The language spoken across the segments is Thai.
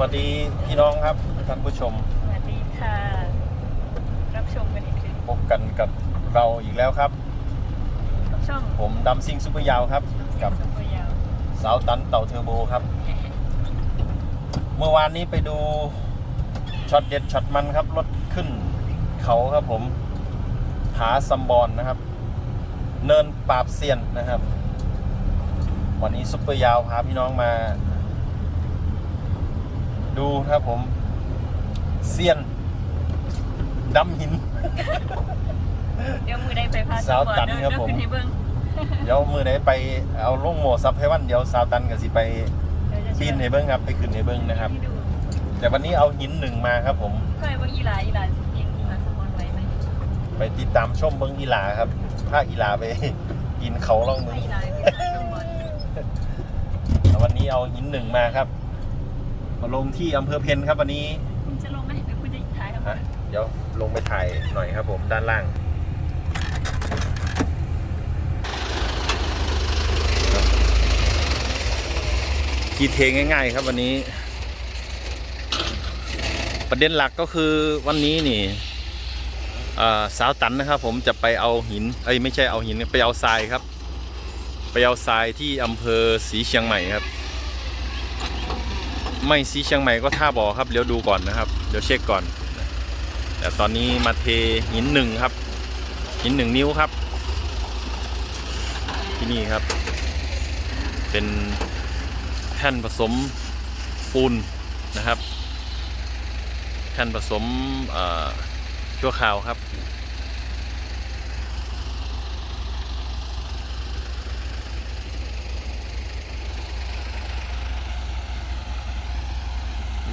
วัสดีพี่น้องครับท่านผู้ชม สวัสดีค่ะ รับชมกันอีกทีพบกันกับเราอีกแล้วครับ กับช่องผมดำซิงซุปเปอร์ยาวครับ กับซุปเปอร์ยาวสาวตันเต่าเทอร์โบครับ เมื่อวานนี้ไปดูช็อตเด็ดช็อตมันครับรถขึ้นเขาครับผมผาซัมบอนนะครับ เนินปราบเซียนนะครับ วันนี้ซุปเปอร์ยาวพาพี่น้องมา ดูครับผมเซียนดำหิน เดี๋ยวมือได้ไปพาสาวตันเดิครับเดิผมขึ้นให้เบิ้งเดี๋ยวมือไหนไปเอาลงโหมดซับให้วันเดี๋ยวสาวตันกับสิไปเดี๋ยวจะปีนในเบิ้งครับ ไปขึ้นในเบิ้งนะครับ ให้ดูแต่วันนี้เอาหินหนึ่งมาครับ ผมเคยเบิ้งอีหลาอีหลายิงมาสมอนไว้ไหมไปติดตามชมเบิ้งอีหลาครับภาคอีหลาไป กินเขาล่องมึไม่งอีหลาไปพาสมอนแต่วันนี้เอาหินหนึ่งมาครับ มาลงที่อำเภอเพนครับวันนี้ คุณจะลงไหมหรือคุณจะถ่ายทำไมฮะเดี๋ยวลงไปถ่ายหน่อยครับผมด้านล่างครับกีเทง่าย ๆ ครับวันนี้ ประเด็นหลักก็คือวันนี้นี่อ่าสาวตันนะครับผมจะไปเอาหินเอ้ยไม่ใช่เอาหินไปเอาทรายครับ ไปเอาทรายที่อำเภอศรีเชียงใหม่ครับ ไม่ศรีเชียงใหม่ก็ท่าบ่อครับเดี๋ยวดูก่อนนะครับเดี๋ยวเช็คก่อน แต่ตอนนี้มาเทหินหนึ่งครับ หินหนึ่งนิ้วครับ ที่นี่ครับ เป็นแท่นผสมปูนนะครับ แท่นผสมชั่วคราวครับ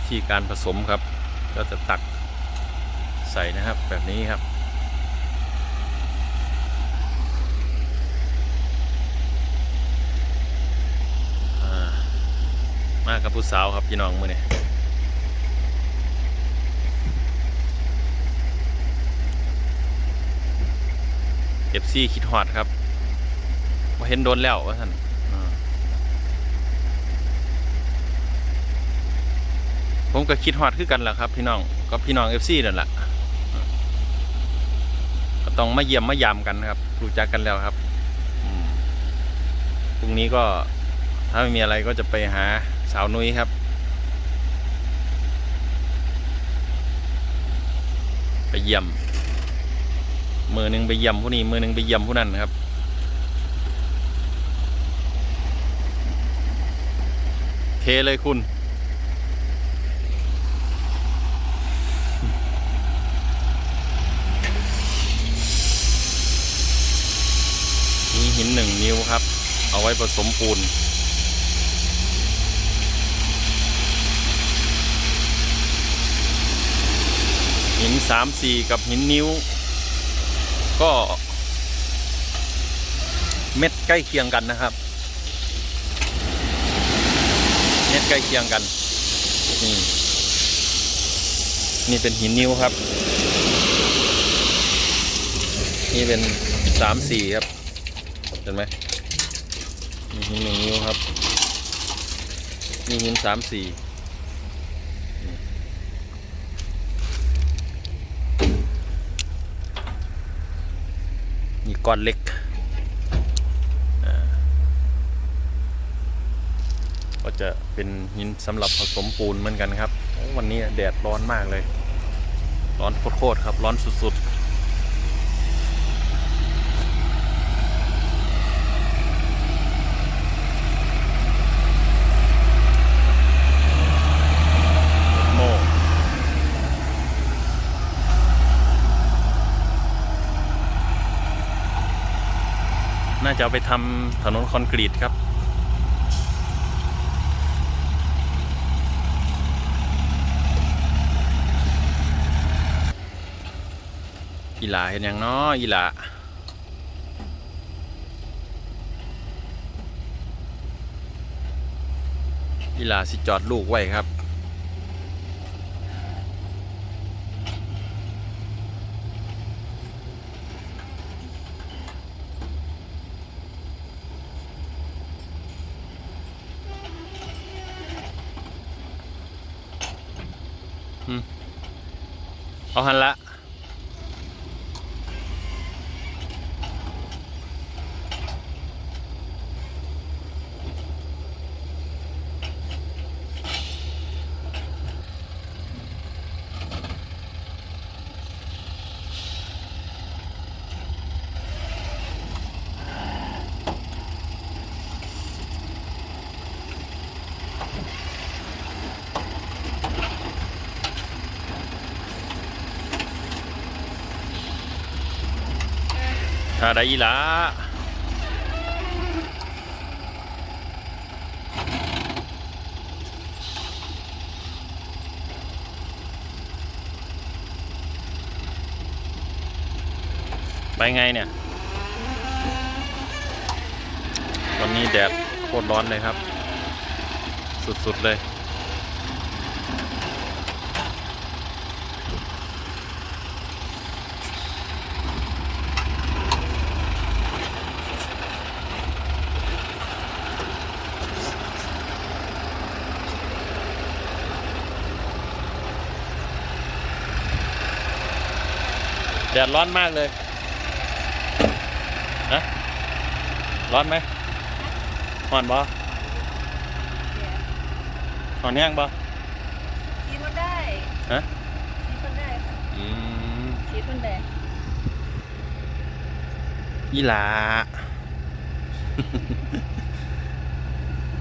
ธีการผสมครับ ก็จะตักใส่นะครับแบบนี้ครับ มากับผู้สาวครับพี่น้องมือเนี่ยเอฟซีคิดฮอดครับว่าเห็นโดนแล้วว่าท่านอ่า ผมก็คิดฮอดคือกันแหละครับ พี่น้องก็พี่น้องเอฟซีนั่นแหละก็ต้องมาเยี่ยมมายามกันครับ รู้จักกันแล้วครับพรุ่งนี้ก็ถ้าไม่มีอะไรก็จะไปหาสาวนุ้ยครับ ไปเยี่ยมมือหนึ่งไปเยี่ยมผู้นี้มือหนึ่งไปเยี่ยมผู้นั้นครับเทเลยคุณ หินหนึ่งนิ้วครับ เอาไว้ผสมปูน หินสามสี่กับหินนิ้ว ก็ เม็ดใกล้เคียงกันนะครับ เม็ดใกล้เคียงกัน นี่ นี่เป็นหินนิ้วครับ นี่เป็นสามสี่ครับ เห็นไหมมีหินหนึ่งนิ้วครับ มีหินสามสี่นี่ก้อนเล็กอ่าก็จะเป็นหินสำหรับผสมปูนเหมือนกันครับ วันนี้แดดร้อนมากเลย ร้อนโคตรๆครับ ร้อนสุดๆ โม่ น่าจะเอาไปทำถนนคอนกรีตครับ อีหลาเห็นอยังเนาะอีหลาอีหลาสิจอดลูกไว้ครับ เอาหันละาได้อีหละไปไงเนี่ย วันนี้แดดโคตรร้อนเลยครับ สุด ๆ เลย แดดร้อนมากเลยนะร้อนไหมห่อนบ่ห่อนแห้งบ่ชีมันได้ฮะชีมันได้ค่ะอืมชีมันแดงอีหลา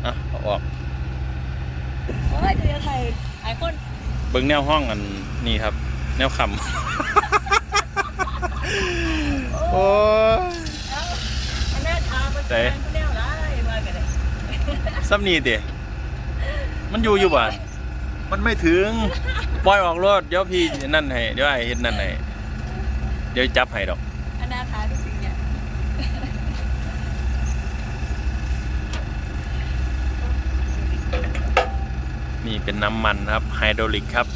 อะเอาออกโอ้ยจะยังไงไอคอนเบิ้งแนวห้องอันนี้ครับ แนวคำ โอ้ยเอาอันนั้นทามันไหนเป็นแนวร้ายมากันเลยซ้ำนี่เดมันอยู่อยู่บ่านมันไม่ถึง ปล่อยออกรถเดี๋ยวพี่นั่นให้ เดี๋ยวไอ้เฮ็ดนั่นให้ เดี๋ยวจับให้ดอกอันนั้นทาทุกสิ่งเนี่ยนี่เป็นน้ำมันครับไฮดรอลิกครับ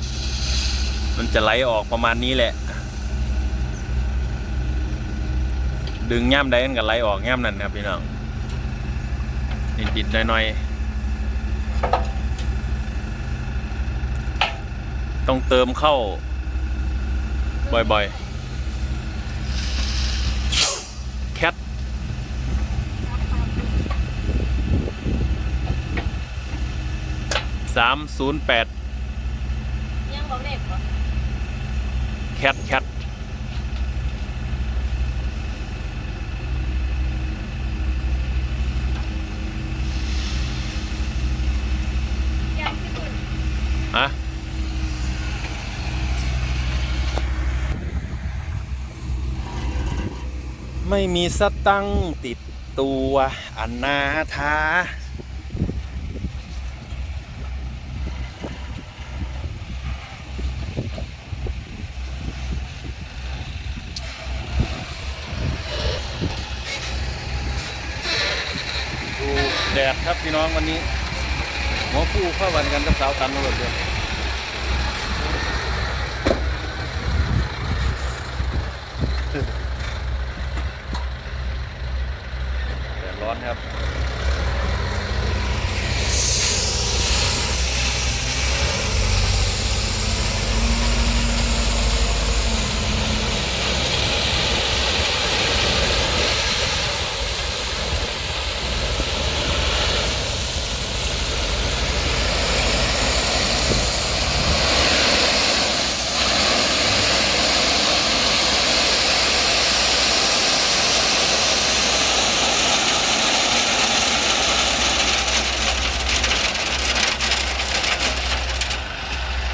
มันจะไหลออกประมาณนี้แหละ ดึงย่ำใดกันกับไหลออกย่ำนั่นครับพี่น้องนิดๆหน่อยๆต้องเติมเข้า บ่อยๆ แคทสามศูนย์แปดยังบอกเล็บเหรอแคทแคท ยังสิคุณ อะ ไม่มีสตังติดตัวอันนาถาดูแดดครับพี่น้องวันนี้หัวผู้เข้าวันกันกับสาวตันรถเดียวแดด ร้อนครับ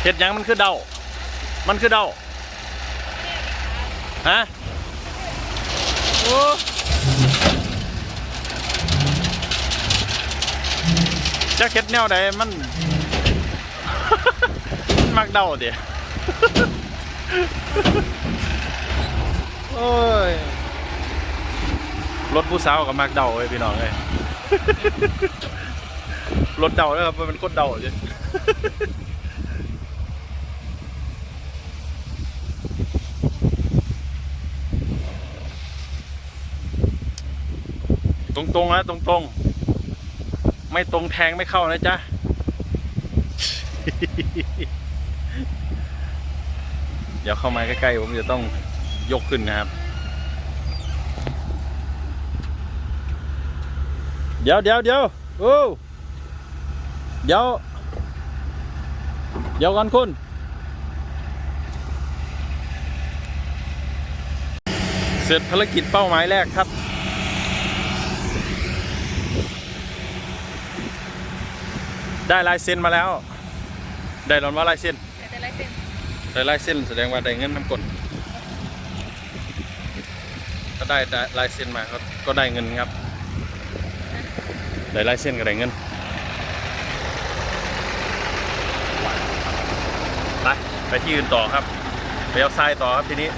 เห็ดหยังมันคือเดา มันคือเดา ฮะ โอ้จะเข็ดแนวใดมัน มันมักเดาเดี๋ย โอ้ย รถผู้สาวกับมักเดาเลยพี่น้องเลย รถเดาเลยครับมันเป็นคนเดาเล ตรงๆนะตรงๆ ไม่ตรงแทงไม่เข้านะจ๊ะเดี๋ยวเข้ามาใกล้ๆผมจะต้องยกขึ้นนะครับ เดี๋ยวเดี๋ยวเดี๋ยวโอ้เดี๋ยว เดี๋ยวก่อนคุณเสร็จภารกิจเป้าหมายแรกครับ ได้ลายเซ็นมาแล้ว ได้รอนว่าลายเซ็นแต่แต่ไรเส้นได้ลายเส้นแสดงว่าได้เงินน้ำกดถ้าได้ได้ลายเส้นมาก็ก็ได้เงินครับ ได้ลายเส้นก็ได้เงินไปไปที่อื่นต่อครับ ไปเอาทรายต่อครับทีนี้